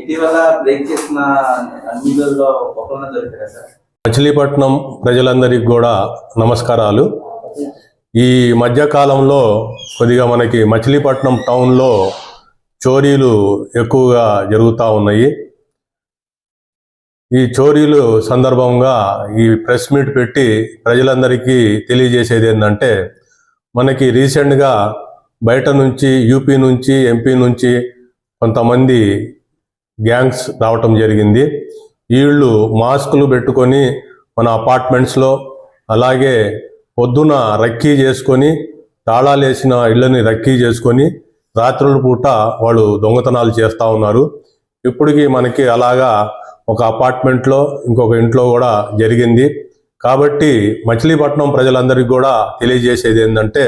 ఇటీవల బ్రేక్ చేసిన అన్నిలో ఒకళ్ళ దొరికారా సార్? మచిలీపట్నం ప్రజలందరికీ కూడా నమస్కారాలు. ఈ మధ్యకాలంలో కొద్దిగా మనకి మచిలీపట్నం టౌన్లో చోరీలు ఎక్కువగా జరుగుతూ ఉన్నాయి. ఈ చోరీలు సందర్భంగా ఈ ప్రెస్ మీట్ పెట్టి ప్రజలందరికీ తెలియజేసేది ఏంటంటే మనకి రీసెంట్గా బయట నుంచి యూపీ నుంచి ఎంపీ నుంచి కొంతమంది గ్యాంగ్స్ రావటం జరిగింది. వీళ్ళు మాస్కులు పెట్టుకొని మన అపార్ట్మెంట్స్లో అలాగే పొద్దున రక్కీ చేసుకొని తాళాలు వేసిన ఇళ్ళని రక్కీ చేసుకొని రాత్రుల పూట వాళ్ళు దొంగతనాలు చేస్తూ ఉన్నారు. ఇప్పటికి మనకి అలాగా ఒక అపార్ట్మెంట్లో ఇంకొక ఇంట్లో కూడా జరిగింది. కాబట్టి మచిలీపట్నం ప్రజలందరికీ కూడా తెలియజేసేది ఏంటంటే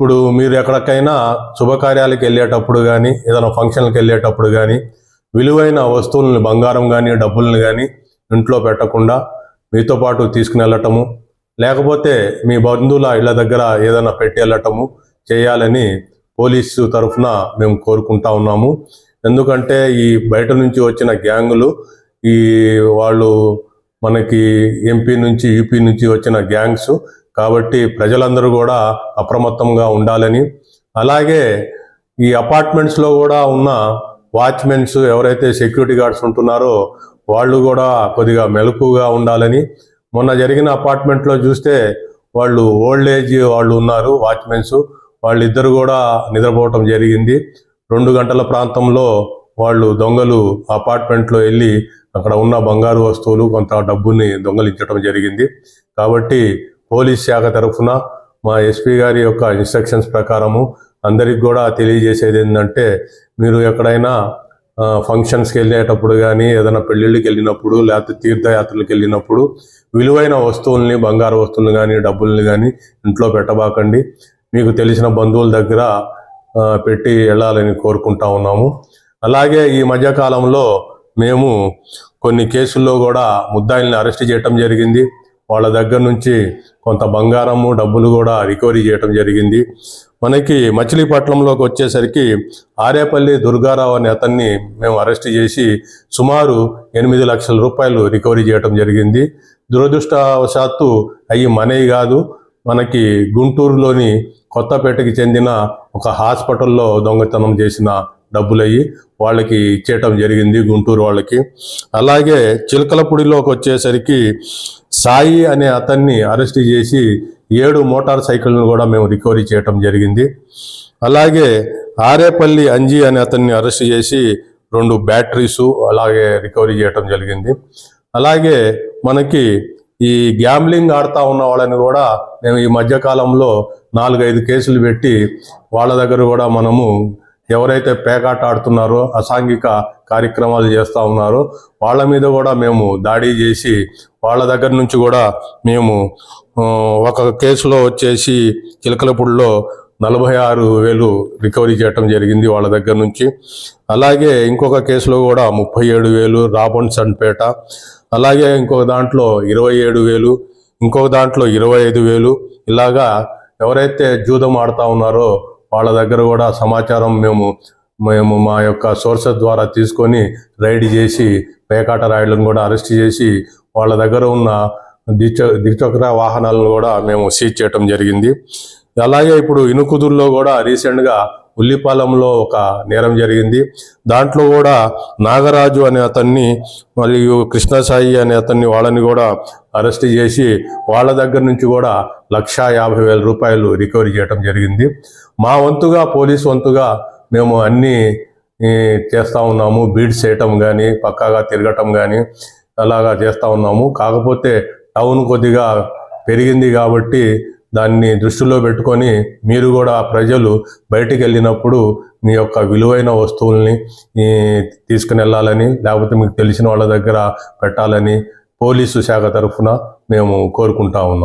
ఇప్పుడు మీరు ఎక్కడికైనా శుభకార్యాలకు వెళ్ళేటప్పుడు కానీ ఏదైనా ఫంక్షన్లకు వెళ్ళేటప్పుడు కానీ విలువైన వస్తువులను బంగారం కానీ డబ్బులను కానీ ఇంట్లో పెట్టకుండా మీతో పాటు తీసుకుని వెళ్ళటము లేకపోతే మీ బంధువుల ఇళ్ళ దగ్గర ఏదైనా పెట్టి వెళ్ళటము చేయాలని పోలీసు తరఫున మేము కోరుకుంటా ఉన్నాము. ఎందుకంటే ఈ బయట నుంచి వచ్చిన గ్యాంగులు ఈ వాళ్ళు మనకి ఎంపీ నుంచి యూపీ నుంచి వచ్చిన గ్యాంగ్స్ కాబట్టి ప్రజలందరూ కూడా అప్రమత్తంగా ఉండాలని. అలాగే ఈ అపార్ట్మెంట్స్లో కూడా ఉన్న వాచ్మెన్స్ ఎవరైతే సెక్యూరిటీ గార్డ్స్ ఉంటున్నారో వాళ్ళు కూడా కొద్దిగా మెలకుగా ఉండాలని. మొన్న జరిగిన అపార్ట్మెంట్లో చూస్తే వాళ్ళు ఓల్డ్ ఏజ్ వాళ్ళు ఉన్నారు వాచ్మెన్స్ వాళ్ళిద్దరు కూడా నిద్రపోవటం జరిగింది. రెండు గంటల ప్రాంతంలో వాళ్ళు దొంగలు అపార్ట్మెంట్లో వెళ్ళి అక్కడ ఉన్న బంగారు వస్తువులు కొంత డబ్బుని దొంగలించడం జరిగింది. కాబట్టి పోలీస్ శాఖ తరఫున మా ఎస్పీ గారి యొక్క ఇన్స్ట్రక్షన్స్ ప్రకారము అందరికి కూడా తెలియజేసేది ఏంటంటే మీరు ఎక్కడైనా ఫంక్షన్స్కి వెళ్ళేటప్పుడు కానీ ఏదైనా పెళ్ళిళ్ళకి వెళ్ళినప్పుడు లేకపోతే తీర్థయాత్రలకు వెళ్ళినప్పుడు విలువైన వస్తువుల్ని బంగారు వస్తువులు కానీ డబ్బుల్ని కానీ ఇంట్లో పెట్టబాకండి. మీకు తెలిసిన బంధువుల దగ్గర పెట్టి వెళ్ళాలని కోరుకుంటా ఉన్నాము. అలాగే ఈ మధ్యకాలంలో మేము కొన్ని కేసుల్లో కూడా ముద్దాయిల్ని అరెస్ట్ చేయటం జరిగింది. వాళ్ళ దగ్గర నుంచి కొంత బంగారము డబ్బులు కూడా రికవరీ చేయటం జరిగింది. మనకి మచిలీపట్నంలోకి వచ్చేసరికి ఆరేపల్లి దుర్గారావు అనే అతన్ని మేము అరెస్ట్ చేసి సుమారు ఎనిమిది లక్షల రూపాయలు రికవరీ చేయటం జరిగింది. దురదృష్టవశాత్తు అవి మనవి కాదు మనకి గుంటూరులోని కొత్తపేటకి చెందిన ఒక హాస్పిటల్లో దొంగతనం చేసిన డబ్బులయ్యి వాళ్ళకి ఇచ్చేయటం జరిగింది గుంటూరు వాళ్ళకి. అలాగే చిలకలపూడిలోకి వచ్చేసరికి సాయి అనే అతన్ని అరెస్ట్ చేసి ఏడు మోటార్ సైకిల్ను కూడా మేము రికవరీ చేయటం జరిగింది. అలాగే ఆరేపల్లి అంజీ అనే అతన్ని అరెస్ట్ చేసి రెండు బ్యాటరీసు అలాగే రికవరీ చేయటం జరిగింది. అలాగే మనకి ఈ గ్యాంబ్లింగ్ ఆడుతూ ఉన్న వాళ్ళని కూడా మేము ఈ మధ్యకాలంలో నాలుగైదు కేసులు పెట్టి వాళ్ళ దగ్గర కూడా మనము ఎవరైతే పేకాట ఆడుతున్నారో అసాంఘిక కార్యక్రమాలు చేస్తూ ఉన్నారో వాళ్ళ మీద కూడా మేము దాడి చేసి వాళ్ళ దగ్గర నుంచి కూడా మేము ఒక కేసులో వచ్చేసి చిలకలపూడిలో నలభై ఆరు వేలు రికవరీ చేయటం జరిగింది వాళ్ళ దగ్గర నుంచి. అలాగే ఇంకొక కేసులో కూడా ముప్పై ఏడు వేలు రాబన్ సన్పేట. అలాగే ఇంకొక దాంట్లో ఇరవై ఏడు వేలు ఇంకొక దాంట్లో ఇరవై ఐదు వేలు. ఇలాగా ఎవరైతే జూదం ఆడుతూ ఉన్నారో వాళ్ళ దగ్గర కూడా సమాచారం మేము మేము మా యొక్క సోర్సెస్ ద్వారా తీసుకొని రైడ్ చేసి పేకాట రాయులను కూడా అరెస్ట్ చేసి వాళ్ళ దగ్గర ఉన్న ద్విచ ద్విచక్ర వాహనాలను కూడా మేము సీజ్ చేయటం జరిగింది. అలాగే ఇప్పుడు ఇనుకుదురులో కూడా రీసెంట్గా ఉల్లిపాలెంలో ఒక నేరం జరిగింది. దాంట్లో కూడా నాగరాజు అనే అతన్ని మరియు కృష్ణసాయి అనే అతన్ని వాళ్ళని కూడా అరెస్ట్ చేసి వాళ్ళ దగ్గర నుంచి కూడా లక్షా యాభై వేల రూపాయలు రికవరీ చేయడం జరిగింది. మా వంతుగా పోలీస్ వంతుగా మేము అన్నీ చేస్తూ ఉన్నాము. బీడ్స్ చేయటం కానీ పక్కాగా తిరగటం కానీ అలాగా చేస్తూ ఉన్నాము. కాకపోతే టౌన్ కొద్దిగా పెరిగింది కాబట్టి దాన్ని దృష్టిలో పెట్టుకొని మీరు కూడా ప్రజలు బయటికి వెళ్ళినప్పుడు మీ యొక్క విలువైన వస్తువుల్ని తీసుకుని వెళ్ళాలని లేకపోతే మీకు తెలిసిన వాళ్ళ దగ్గర పెట్టాలని పోలీసు శాఖ తరఫున మేము కోరుకుంటా ఉన్నాం.